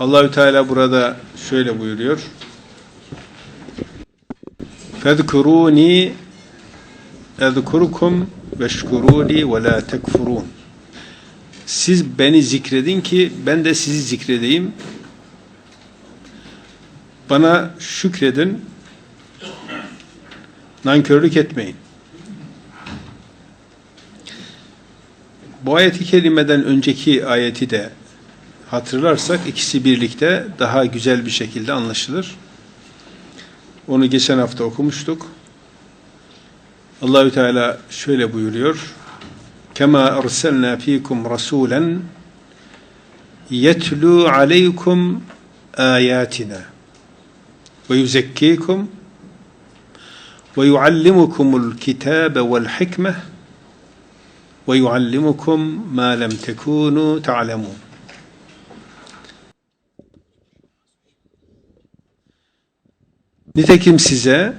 Allahü Teala burada şöyle buyuruyor. Fezkuruni ezkurukum veşkuruni ve la tekfurun. Siz beni zikredin ki ben de sizi zikredeyim. Bana şükredin. Nankörlük etmeyin. Bu ayeti kerimeden önceki ayeti de hatırlarsak ikisi birlikte daha güzel bir şekilde anlaşılır. Onu geçen hafta okumuştuk. Allahü Teala şöyle buyuruyor. Kema arsalna fikum rasulen yetlu aleykum ayatina ve yuzekkikum ve yuallimukumul kitabe vel hikmeh ve yuallimukum ma lem tekunu ta'lemun. Nitekim size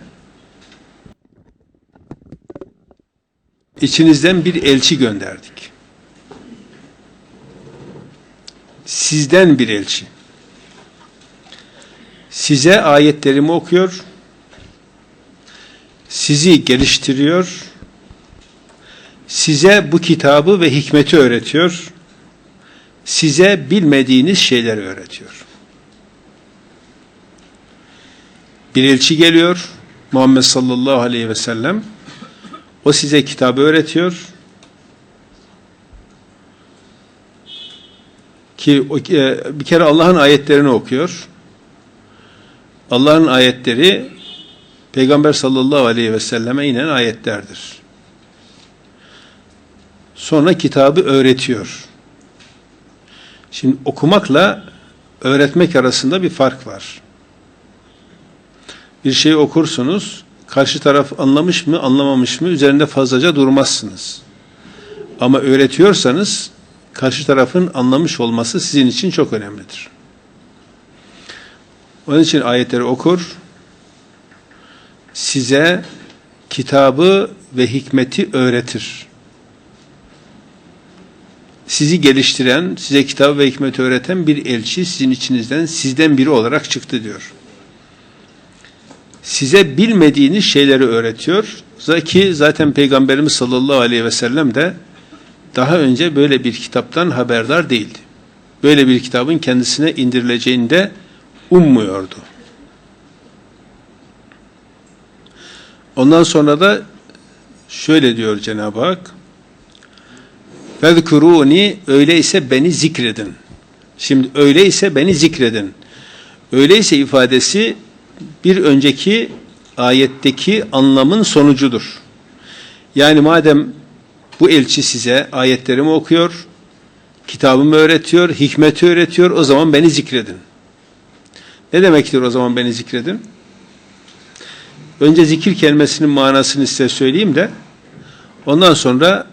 içinizden bir elçi gönderdik. Sizden bir elçi. Size ayetlerimi okuyor, sizi geliştiriyor, size bu kitabı ve hikmeti öğretiyor, size bilmediğiniz şeyleri öğretiyor. Bir elçi geliyor, Muhammed sallallahu aleyhi ve sellem, o size kitabı öğretiyor, ki e, bir kere Allah'ın ayetlerini okuyor. Allah'ın ayetleri Peygamber sallallahu aleyhi ve selleme inen ayetlerdir. Sonra kitabı öğretiyor. Şimdi okumakla öğretmek arasında bir fark var. Bir şeyi okursunuz, karşı taraf anlamış mı, anlamamış mı üzerinde fazlaca durmazsınız. Ama öğretiyorsanız karşı tarafın anlamış olması sizin için çok önemlidir. Onun için ayetleri okur, size kitabı ve hikmeti öğretir. Sizi geliştiren, size kitabı ve hikmeti öğreten bir elçi sizin içinizden, sizden biri olarak çıktı diyor. Size bilmediğiniz şeyleri öğretiyor. Ki zaten Peygamberimiz sallallahu aleyhi ve sellem de daha önce böyle bir kitaptan haberdar değildi. Böyle bir kitabın kendisine indirileceğini de ummuyordu. Ondan sonra da şöyle diyor Cenab-ı Hak Vezkuruni öyleyse beni zikredin. Şimdi öyleyse beni zikredin. Öyleyse ifadesi bir önceki ayetteki anlamın sonucudur. Yani madem bu elçi size ayetlerimi okuyor, kitabımı öğretiyor, hikmeti öğretiyor, o zaman beni zikredin. Ne demektir o zaman beni zikredin? Önce zikir kelimesinin manasını size söyleyeyim de ondan sonra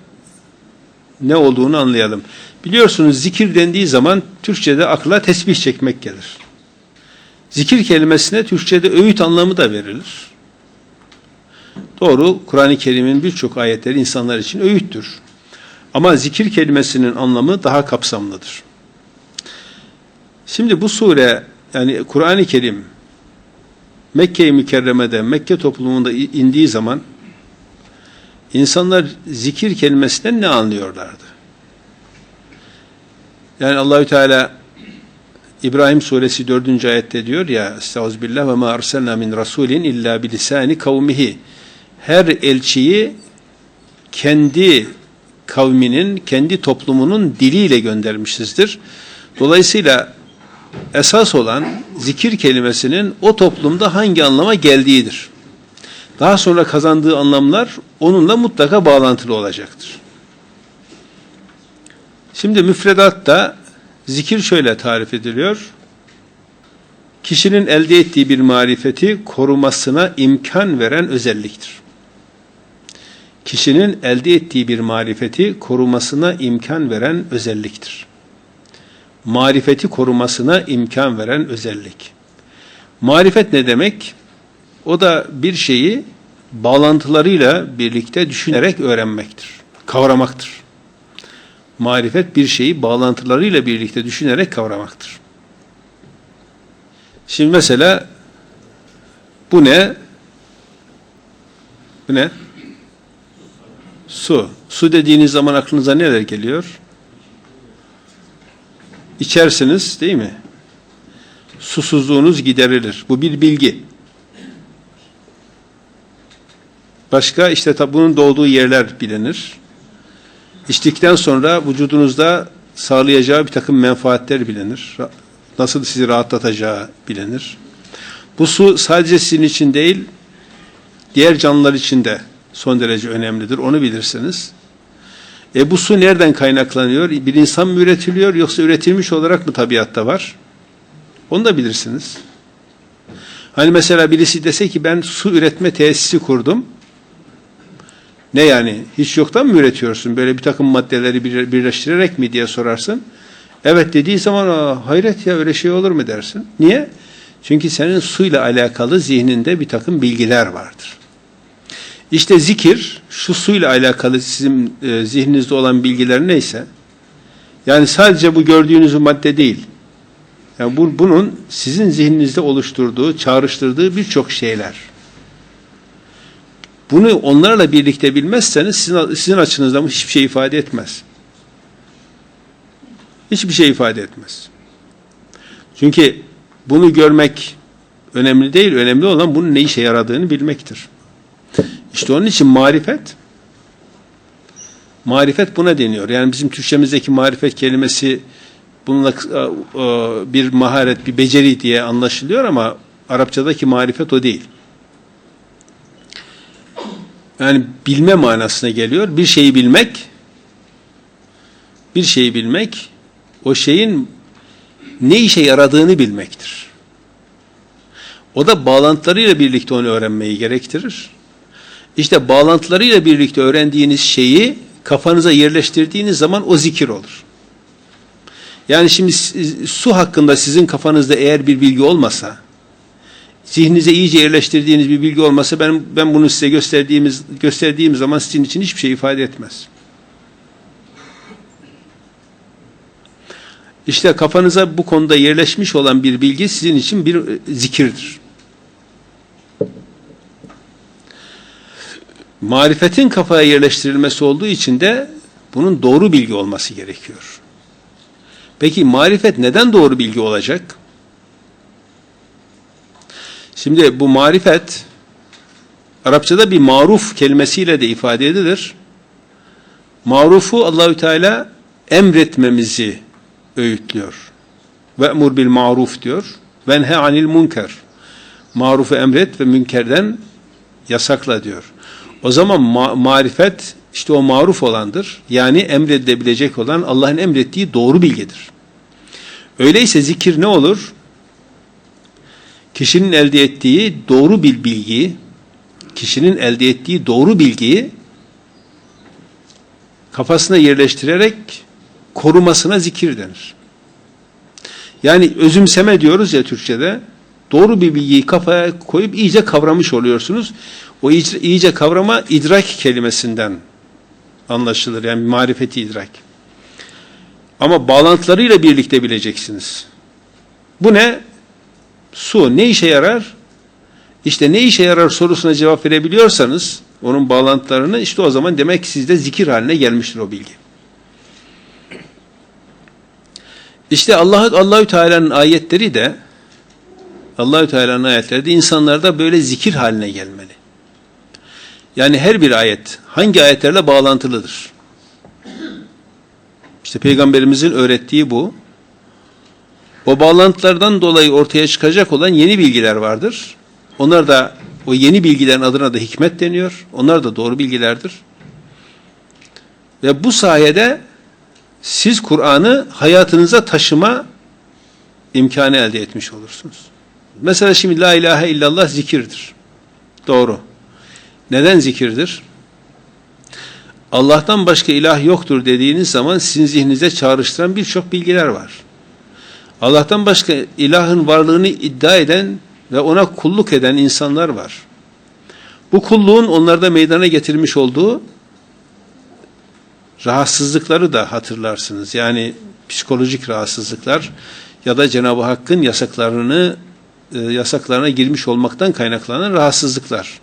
ne olduğunu anlayalım. Biliyorsunuz zikir dendiği zaman Türkçe'de akla tesbih çekmek gelir. Zikir kelimesine Türkçe'de öğüt anlamı da verilir. Doğru, Kur'an-ı Kerim'in birçok ayetleri insanlar için öğüttür. Ama zikir kelimesinin anlamı daha kapsamlıdır. Şimdi bu sure, yani Kur'an-ı Kerim, Mekke-i Mükerreme'de, Mekke toplumunda indiği zaman, insanlar zikir kelimesinden ne anlıyorlardı? Yani Allahü Teala İbrahim suresi 4. ayette diyor ya Estağfirullah ve ma arsalna min rasulin illa bilisani kavmihi. Her elçiyi kendi kavminin, kendi toplumunun diliyle göndermişizdir. Dolayısıyla esas olan zikir kelimesinin o toplumda hangi anlama geldiğidir. Daha sonra kazandığı anlamlar onunla mutlaka bağlantılı olacaktır. Şimdi müfredatta zikir şöyle tarif ediliyor. Kişinin elde ettiği bir marifeti korumasına imkan veren özelliktir. Kişinin elde ettiği bir marifeti korumasına imkan veren özelliktir. Marifeti korumasına imkan veren özellik. Marifet ne demek? O da bir şeyi bağlantılarıyla birlikte düşünerek öğrenmektir, kavramaktır. Marifet bir şeyi bağlantılarıyla birlikte düşünerek kavramaktır. Şimdi mesela bu ne? Bu ne? Su. Su dediğiniz zaman aklınıza neler geliyor? İçersiniz değil mi? Susuzluğunuz giderilir. Bu bir bilgi. Başka işte tabi bunun doğduğu yerler bilinir. İçtikten sonra vücudunuzda sağlayacağı bir takım menfaatler bilinir. Nasıl sizi rahatlatacağı bilinir. Bu su sadece sizin için değil, diğer canlılar için de son derece önemlidir. Onu bilirsiniz. E bu su nereden kaynaklanıyor? Bir insan mı üretiliyor yoksa üretilmiş olarak mı tabiatta var? Onu da bilirsiniz. Hani mesela birisi dese ki ben su üretme tesisi kurdum. Ne yani? Hiç yoktan mı üretiyorsun? Böyle bir takım maddeleri bir- birleştirerek mi diye sorarsın. Evet dediği zaman hayret ya öyle şey olur mu dersin. Niye? Çünkü senin suyla alakalı zihninde bir takım bilgiler vardır. İşte zikir şu suyla alakalı sizin e, zihninizde olan bilgiler neyse yani sadece bu gördüğünüz madde değil. Yani bu, bunun sizin zihninizde oluşturduğu, çağrıştırdığı birçok şeyler. Bunu onlarla birlikte bilmezseniz sizin, sizin açınızdan hiçbir şey ifade etmez. Hiçbir şey ifade etmez. Çünkü bunu görmek önemli değil, önemli olan bunun ne işe yaradığını bilmektir. İşte onun için marifet, marifet buna deniyor. Yani bizim Türkçemizdeki marifet kelimesi bununla e, e, bir maharet, bir beceri diye anlaşılıyor ama Arapçadaki marifet o değil. Yani bilme manasına geliyor. Bir şeyi bilmek, bir şeyi bilmek, o şeyin ne işe yaradığını bilmektir. O da bağlantılarıyla birlikte onu öğrenmeyi gerektirir. İşte bağlantılarıyla birlikte öğrendiğiniz şeyi kafanıza yerleştirdiğiniz zaman o zikir olur. Yani şimdi su hakkında sizin kafanızda eğer bir bilgi olmasa, zihninize iyice yerleştirdiğiniz bir bilgi olmasa ben ben bunu size gösterdiğimiz gösterdiğim zaman sizin için hiçbir şey ifade etmez. İşte kafanıza bu konuda yerleşmiş olan bir bilgi sizin için bir e, zikirdir. Marifetin kafaya yerleştirilmesi olduğu için de bunun doğru bilgi olması gerekiyor. Peki marifet neden doğru bilgi olacak? Şimdi bu marifet Arapçada bir maruf kelimesiyle de ifade edilir. Marufu Allahü Teala emretmemizi öğütlüyor. Ve emur bil maruf diyor. Ve nha anil münker. Marufu emret ve münkerden yasakla diyor. O zaman ma marifet işte o maruf olandır. Yani emredilebilecek olan Allah'ın emrettiği doğru bilgidir. Öyleyse zikir ne olur? Kişinin elde ettiği doğru bir bilgiyi, kişinin elde ettiği doğru bilgiyi kafasına yerleştirerek korumasına zikir denir. Yani özümseme diyoruz ya Türkçe'de. Doğru bir bilgiyi kafaya koyup iyice kavramış oluyorsunuz. O iyice, kavrama idrak kelimesinden anlaşılır. Yani marifeti idrak. Ama bağlantılarıyla birlikte bileceksiniz. Bu ne? Su ne işe yarar? İşte ne işe yarar sorusuna cevap verebiliyorsanız onun bağlantılarını işte o zaman demek ki sizde zikir haline gelmiştir o bilgi. İşte Allah Allahü Teala'nın ayetleri de Allahü Teala'nın ayetleri de insanlarda böyle zikir haline gelmeli. Yani her bir ayet hangi ayetlerle bağlantılıdır? İşte peygamberimizin öğrettiği bu. O bağlantılardan dolayı ortaya çıkacak olan yeni bilgiler vardır. Onlar da o yeni bilgilerin adına da hikmet deniyor. Onlar da doğru bilgilerdir. Ve bu sayede siz Kur'an'ı hayatınıza taşıma imkanı elde etmiş olursunuz. Mesela şimdi la ilahe illallah zikirdir. Doğru. Neden zikirdir? Allah'tan başka ilah yoktur dediğiniz zaman sizin zihninize çağrıştıran birçok bilgiler var. Allah'tan başka ilahın varlığını iddia eden ve ona kulluk eden insanlar var. Bu kulluğun onlarda meydana getirmiş olduğu rahatsızlıkları da hatırlarsınız. Yani psikolojik rahatsızlıklar ya da Cenab-ı Hakk'ın yasaklarını e, yasaklarına girmiş olmaktan kaynaklanan rahatsızlıklar.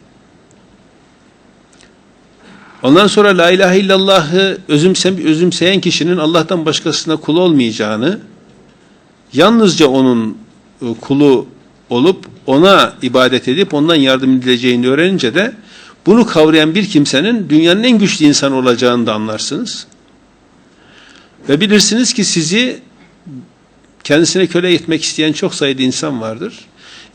Ondan sonra la ilahe illallah'ı özümseyen kişinin Allah'tan başkasına kul olmayacağını, yalnızca onun e, kulu olup ona ibadet edip ondan yardım edileceğini öğrenince de bunu kavrayan bir kimsenin dünyanın en güçlü insanı olacağını da anlarsınız. Ve bilirsiniz ki sizi kendisine köle etmek isteyen çok sayıda insan vardır.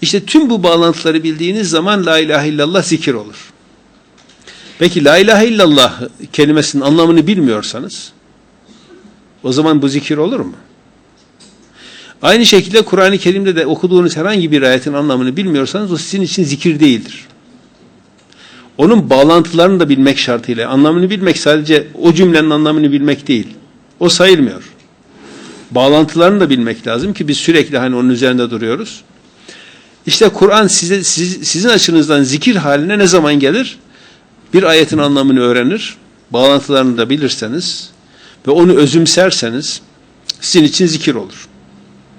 İşte tüm bu bağlantıları bildiğiniz zaman la ilahe illallah zikir olur. Peki la ilahe illallah kelimesinin anlamını bilmiyorsanız o zaman bu zikir olur mu? Aynı şekilde Kur'an-ı Kerim'de de okuduğunuz herhangi bir ayetin anlamını bilmiyorsanız o sizin için zikir değildir. Onun bağlantılarını da bilmek şartıyla, anlamını bilmek sadece o cümlenin anlamını bilmek değil. O sayılmıyor. Bağlantılarını da bilmek lazım ki biz sürekli hani onun üzerinde duruyoruz. İşte Kur'an size siz, sizin açınızdan zikir haline ne zaman gelir? Bir ayetin anlamını öğrenir, bağlantılarını da bilirseniz ve onu özümserseniz sizin için zikir olur.